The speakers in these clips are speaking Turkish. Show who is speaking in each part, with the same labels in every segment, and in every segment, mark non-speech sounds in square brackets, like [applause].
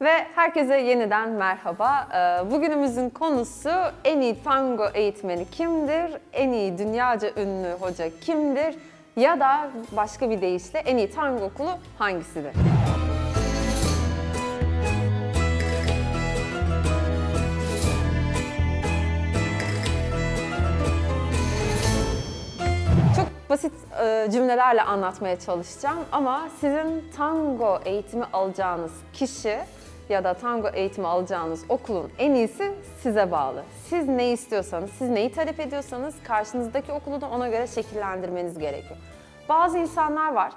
Speaker 1: Ve herkese yeniden merhaba. Ee, Bugünümüzün konusu en iyi tango eğitmeni kimdir? En iyi dünyaca ünlü hoca kimdir? Ya da başka bir deyişle en iyi tango okulu hangisidir? Basit e, cümlelerle anlatmaya çalışacağım ama sizin tango eğitimi alacağınız kişi ya da tango eğitimi alacağınız okulun en iyisi size bağlı. Siz ne istiyorsanız, siz neyi talep ediyorsanız karşınızdaki okulu da ona göre şekillendirmeniz gerekiyor. Bazı insanlar var,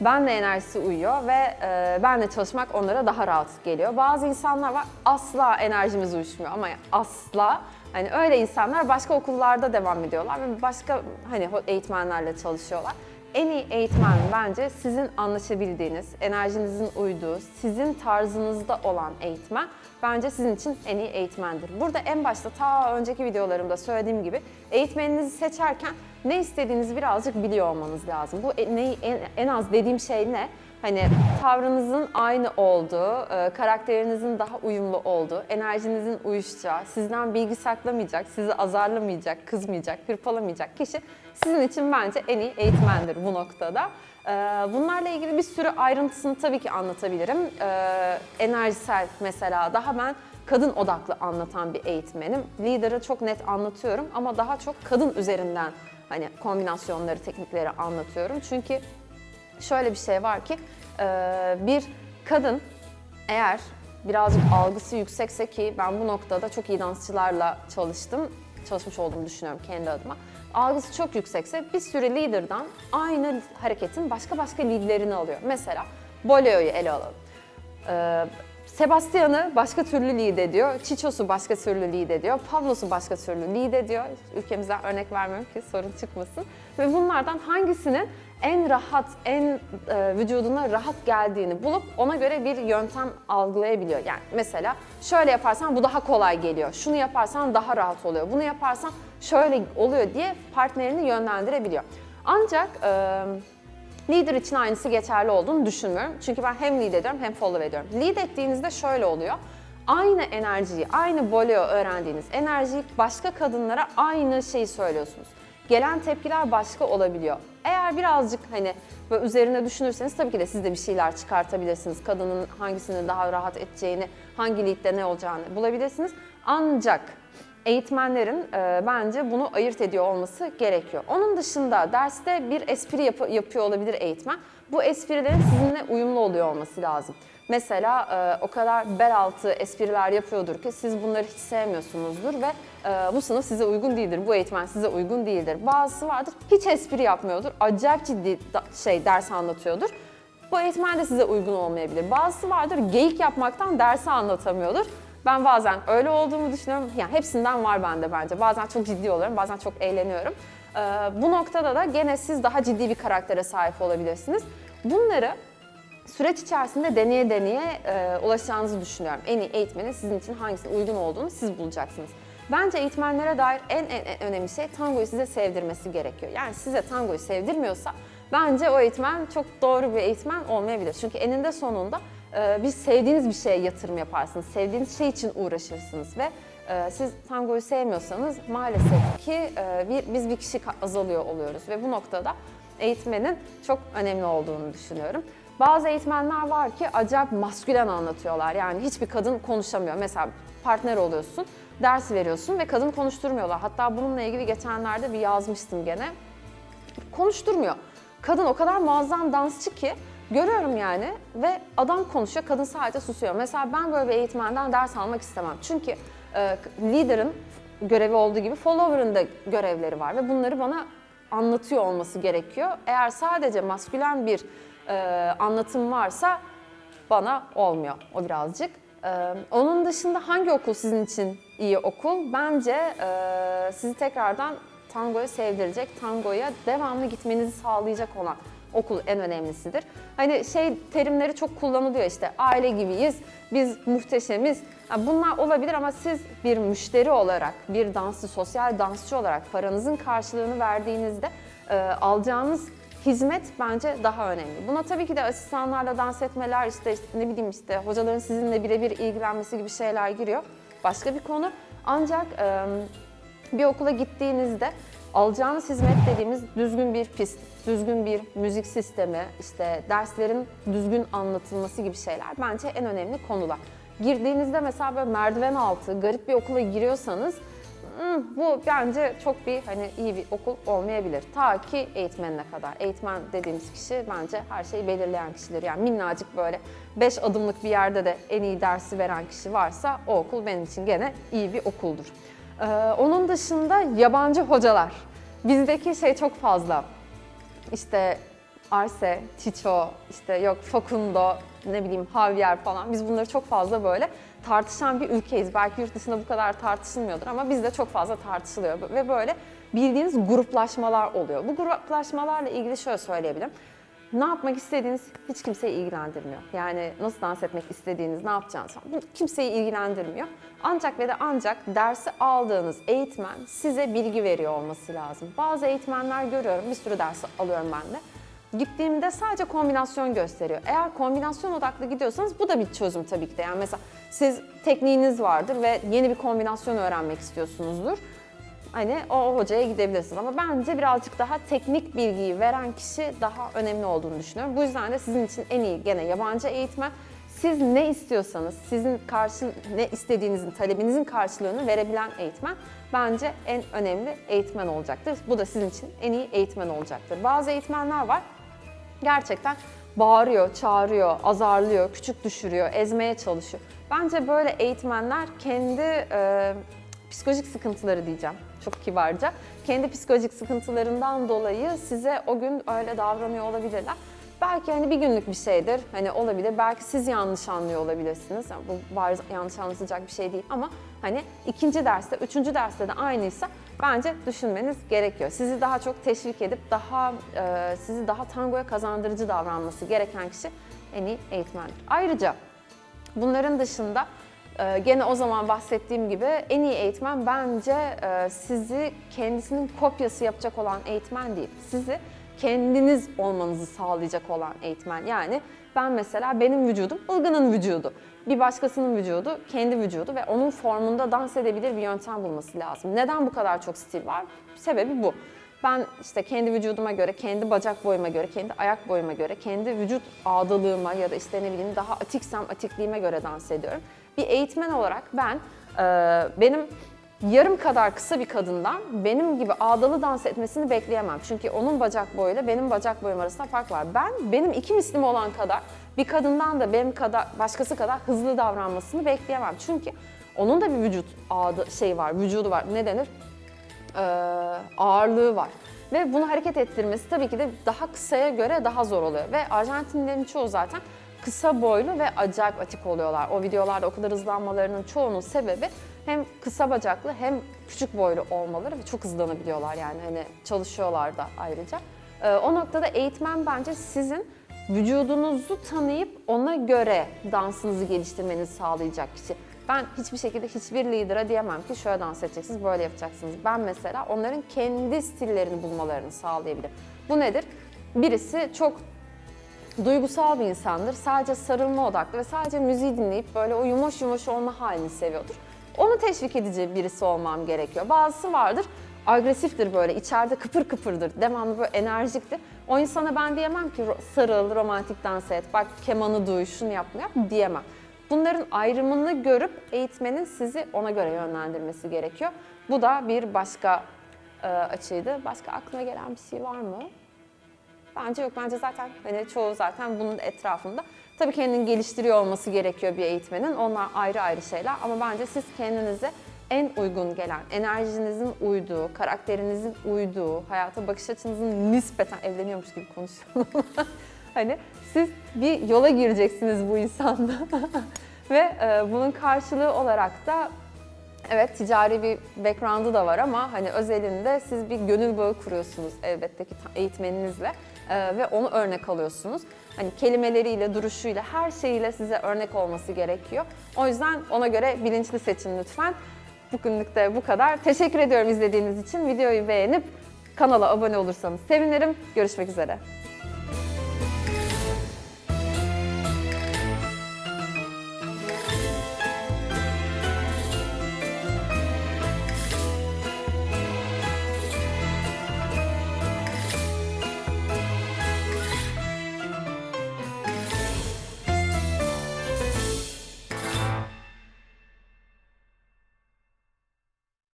Speaker 1: benle enerjisi uyuyor ve e, benle çalışmak onlara daha rahat geliyor. Bazı insanlar var, asla enerjimiz uyuşmuyor ama asla. Hani öyle insanlar başka okullarda devam ediyorlar ve başka hani eğitmenlerle çalışıyorlar. En iyi eğitmen bence sizin anlaşabildiğiniz, enerjinizin uyduğu, sizin tarzınızda olan eğitmen bence sizin için en iyi eğitmendir. Burada en başta ta önceki videolarımda söylediğim gibi eğitmeninizi seçerken ne istediğinizi birazcık biliyor olmanız lazım. Bu e- en, en az dediğim şey ne? Hani tavrınızın aynı olduğu, e, karakterinizin daha uyumlu olduğu, enerjinizin uyuşacağı, sizden bilgi saklamayacak, sizi azarlamayacak, kızmayacak, hırpalamayacak kişi sizin için bence en iyi eğitmendir bu noktada. E, Bunlarla ilgili bir sürü ayrıntısını tabii ki anlatabilirim. E, Enerjisel mesela daha ben kadın odaklı anlatan bir eğitmenim. Lider'ı çok net anlatıyorum ama daha çok kadın üzerinden hani kombinasyonları, teknikleri anlatıyorum. Çünkü şöyle bir şey var ki e, bir kadın eğer birazcık algısı yüksekse ki ben bu noktada çok iyi dansçılarla çalıştım, çalışmış olduğumu düşünüyorum kendi adıma. Algısı çok yüksekse bir sürü leader'dan aynı hareketin başka başka leadlerini alıyor. Mesela Boleo'yu ele alalım. Ee, Sebastian'ı başka türlü lead ediyor, Çiços'u başka türlü lead ediyor, Pablo'su başka türlü lead ediyor. Ülkemizden örnek vermiyorum ki sorun çıkmasın. Ve bunlardan hangisinin en rahat, en e, vücuduna rahat geldiğini bulup ona göre bir yöntem algılayabiliyor. Yani mesela şöyle yaparsan bu daha kolay geliyor, şunu yaparsan daha rahat oluyor, bunu yaparsan şöyle oluyor diye partnerini yönlendirebiliyor. Ancak e, Leader için aynısı geçerli olduğunu düşünmüyorum. Çünkü ben hem lead ediyorum hem follow ediyorum. Lead ettiğinizde şöyle oluyor. Aynı enerjiyi, aynı boleo öğrendiğiniz enerjiyi başka kadınlara aynı şeyi söylüyorsunuz. Gelen tepkiler başka olabiliyor. Eğer birazcık hani böyle üzerine düşünürseniz tabii ki de siz de bir şeyler çıkartabilirsiniz. Kadının hangisinin daha rahat edeceğini, hangi leadde ne olacağını bulabilirsiniz. Ancak eğitmenlerin e, bence bunu ayırt ediyor olması gerekiyor. Onun dışında derste bir espri yap- yapıyor olabilir eğitmen. Bu esprilerin sizinle uyumlu oluyor olması lazım. Mesela e, o kadar bel altı espriler yapıyordur ki siz bunları hiç sevmiyorsunuzdur ve e, bu sınıf size uygun değildir, bu eğitmen size uygun değildir. Bazısı vardır hiç espri yapmıyordur, acayip ciddi da- şey ders anlatıyordur. Bu eğitmen de size uygun olmayabilir. Bazısı vardır geyik yapmaktan dersi anlatamıyordur. Ben bazen öyle olduğumu düşünüyorum. Yani hepsinden var bende bence. Bazen çok ciddi oluyorum, bazen çok eğleniyorum. Ee, bu noktada da gene siz daha ciddi bir karaktere sahip olabilirsiniz. Bunları süreç içerisinde deneye deneye e, ulaşacağınızı düşünüyorum. En iyi eğitmenin sizin için hangisinin uygun olduğunu siz bulacaksınız. Bence eğitmenlere dair en, en, en önemli şey tangoyu size sevdirmesi gerekiyor. Yani size tangoyu sevdirmiyorsa bence o eğitmen çok doğru bir eğitmen olmayabilir. Çünkü eninde sonunda e, bir sevdiğiniz bir şeye yatırım yaparsınız. Sevdiğiniz şey için uğraşırsınız ve e, siz tangoyu sevmiyorsanız maalesef ki e, bir, biz bir kişi azalıyor oluyoruz ve bu noktada eğitmenin çok önemli olduğunu düşünüyorum. Bazı eğitmenler var ki acayip maskülen anlatıyorlar. Yani hiçbir kadın konuşamıyor. Mesela partner oluyorsun, ders veriyorsun ve kadın konuşturmuyorlar. Hatta bununla ilgili geçenlerde bir yazmıştım gene. Konuşturmuyor. Kadın o kadar muazzam dansçı ki görüyorum yani ve adam konuşuyor, kadın sadece susuyor. Mesela ben böyle bir eğitmenden ders almak istemem. Çünkü e, leader'ın görevi olduğu gibi follower'ın da görevleri var ve bunları bana anlatıyor olması gerekiyor. Eğer sadece maskülen bir e, anlatım varsa bana olmuyor o birazcık. Ee, onun dışında hangi okul sizin için iyi okul? Bence e, sizi tekrardan tangoya sevdirecek, tangoya devamlı gitmenizi sağlayacak olan okul en önemlisidir. Hani şey terimleri çok kullanılıyor işte aile gibiyiz, biz muhteşemiz. Yani bunlar olabilir ama siz bir müşteri olarak, bir dansçı, sosyal dansçı olarak paranızın karşılığını verdiğinizde e, alacağınız hizmet bence daha önemli. Buna tabii ki de asistanlarla dans etmeler, işte, işte ne bileyim işte hocaların sizinle birebir ilgilenmesi gibi şeyler giriyor. Başka bir konu. Ancak e, bir okula gittiğinizde alacağınız hizmet dediğimiz düzgün bir pist, düzgün bir müzik sistemi, işte derslerin düzgün anlatılması gibi şeyler bence en önemli konular. Girdiğinizde mesela böyle merdiven altı, garip bir okula giriyorsanız Hmm, bu bence çok bir hani iyi bir okul olmayabilir. Ta ki eğitmenine kadar. Eğitmen dediğimiz kişi bence her şeyi belirleyen kişidir. Yani minnacık böyle 5 adımlık bir yerde de en iyi dersi veren kişi varsa o okul benim için gene iyi bir okuldur. Ee, onun dışında yabancı hocalar. Bizdeki şey çok fazla. İşte Arse, Tiço, işte yok Facundo, ne bileyim Javier falan. Biz bunları çok fazla böyle tartışan bir ülkeyiz. Belki yurt dışında bu kadar tartışılmıyordur ama bizde çok fazla tartışılıyor. Ve böyle bildiğiniz gruplaşmalar oluyor. Bu gruplaşmalarla ilgili şöyle söyleyebilirim. Ne yapmak istediğiniz hiç kimseyi ilgilendirmiyor. Yani nasıl dans etmek istediğiniz, ne yapacağınız falan. Kimseyi ilgilendirmiyor. Ancak ve de ancak dersi aldığınız eğitmen size bilgi veriyor olması lazım. Bazı eğitmenler görüyorum, bir sürü ders alıyorum ben de. Gittiğimde sadece kombinasyon gösteriyor. Eğer kombinasyon odaklı gidiyorsanız bu da bir çözüm tabii ki de. Yani mesela siz tekniğiniz vardır ve yeni bir kombinasyon öğrenmek istiyorsunuzdur. Hani o hocaya gidebilirsiniz ama bence birazcık daha teknik bilgiyi veren kişi daha önemli olduğunu düşünüyorum. Bu yüzden de sizin için en iyi gene yabancı eğitmen. Siz ne istiyorsanız, sizin karşı ne istediğinizin, talebinizin karşılığını verebilen eğitmen bence en önemli eğitmen olacaktır. Bu da sizin için en iyi eğitmen olacaktır. Bazı eğitmenler var gerçekten bağırıyor, çağırıyor, azarlıyor, küçük düşürüyor, ezmeye çalışıyor. Bence böyle eğitmenler kendi e, psikolojik sıkıntıları diyeceğim çok kibarca. Kendi psikolojik sıkıntılarından dolayı size o gün öyle davranıyor olabilirler. Belki hani bir günlük bir şeydir, hani olabilir. Belki siz yanlış anlıyor olabilirsiniz. Yani bu bariz yanlış anlatılacak bir şey değil ama hani ikinci derste, üçüncü derste de aynıysa bence düşünmeniz gerekiyor. Sizi daha çok teşvik edip daha e, sizi daha tangoya kazandırıcı davranması gereken kişi en iyi eğitmendir. Ayrıca bunların dışında e, gene o zaman bahsettiğim gibi en iyi eğitmen bence e, sizi kendisinin kopyası yapacak olan eğitmen değil. Sizi kendiniz olmanızı sağlayacak olan eğitmen. Yani ben mesela benim vücudum Ilgın'ın vücudu. Bir başkasının vücudu kendi vücudu ve onun formunda dans edebilir bir yöntem bulması lazım. Neden bu kadar çok stil var? Sebebi bu. Ben işte kendi vücuduma göre, kendi bacak boyuma göre, kendi ayak boyuma göre, kendi vücut ağdalığıma ya da işte ne bileyim daha atiksem atikliğime göre dans ediyorum. Bir eğitmen olarak ben, e, benim yarım kadar kısa bir kadından benim gibi ağdalı dans etmesini bekleyemem. Çünkü onun bacak boyuyla benim bacak boyum arasında fark var. Ben benim iki mislim olan kadar bir kadından da benim kadar başkası kadar hızlı davranmasını bekleyemem. Çünkü onun da bir vücut ağdı şey var, vücudu var. Ne denir? Ee, ağırlığı var. Ve bunu hareket ettirmesi tabii ki de daha kısaya göre daha zor oluyor. Ve Arjantinlilerin çoğu zaten kısa boylu ve acayip atik oluyorlar. O videolarda o kadar hızlanmalarının çoğunun sebebi hem kısa bacaklı hem küçük boylu olmaları ve çok hızlanabiliyorlar yani hani çalışıyorlar da ayrıca. Ee, o noktada eğitmen bence sizin vücudunuzu tanıyıp ona göre dansınızı geliştirmenizi sağlayacak kişi. Ben hiçbir şekilde hiçbir lidera diyemem ki şöyle dans edeceksiniz, böyle yapacaksınız. Ben mesela onların kendi stillerini bulmalarını sağlayabilirim. Bu nedir? Birisi çok duygusal bir insandır. Sadece sarılma odaklı ve sadece müziği dinleyip böyle o yumuş yumuş olma halini seviyordur. Onu teşvik edici birisi olmam gerekiyor. Bazısı vardır agresiftir böyle içeride kıpır kıpırdır. Devamlı böyle enerjiktir. O insana ben diyemem ki sarıl, romantik dans et, bak kemanı duy, şunu yapma yap diyemem. Bunların ayrımını görüp eğitmenin sizi ona göre yönlendirmesi gerekiyor. Bu da bir başka e, açıydı. Başka aklına gelen bir şey var mı? Bence yok. Bence zaten hani çoğu zaten bunun etrafında. Tabii kendini geliştiriyor olması gerekiyor bir eğitmenin. Onlar ayrı ayrı şeyler ama bence siz kendinize en uygun gelen, enerjinizin uyduğu, karakterinizin uyduğu, hayata bakış açınızın nispeten evleniyormuş gibi konuşuyorum [laughs] hani siz bir yola gireceksiniz bu insanda [laughs] ve e, bunun karşılığı olarak da Evet ticari bir background'u da var ama hani özelinde siz bir gönül bağı kuruyorsunuz elbette ki eğitmeninizle Ee, ve onu örnek alıyorsunuz. Hani kelimeleriyle, duruşuyla, her şeyiyle size örnek olması gerekiyor. O yüzden ona göre bilinçli seçin lütfen. Bugünlük de bu kadar. Teşekkür ediyorum izlediğiniz için. Videoyu beğenip Kanala abone olursanız sevinirim. Görüşmek üzere.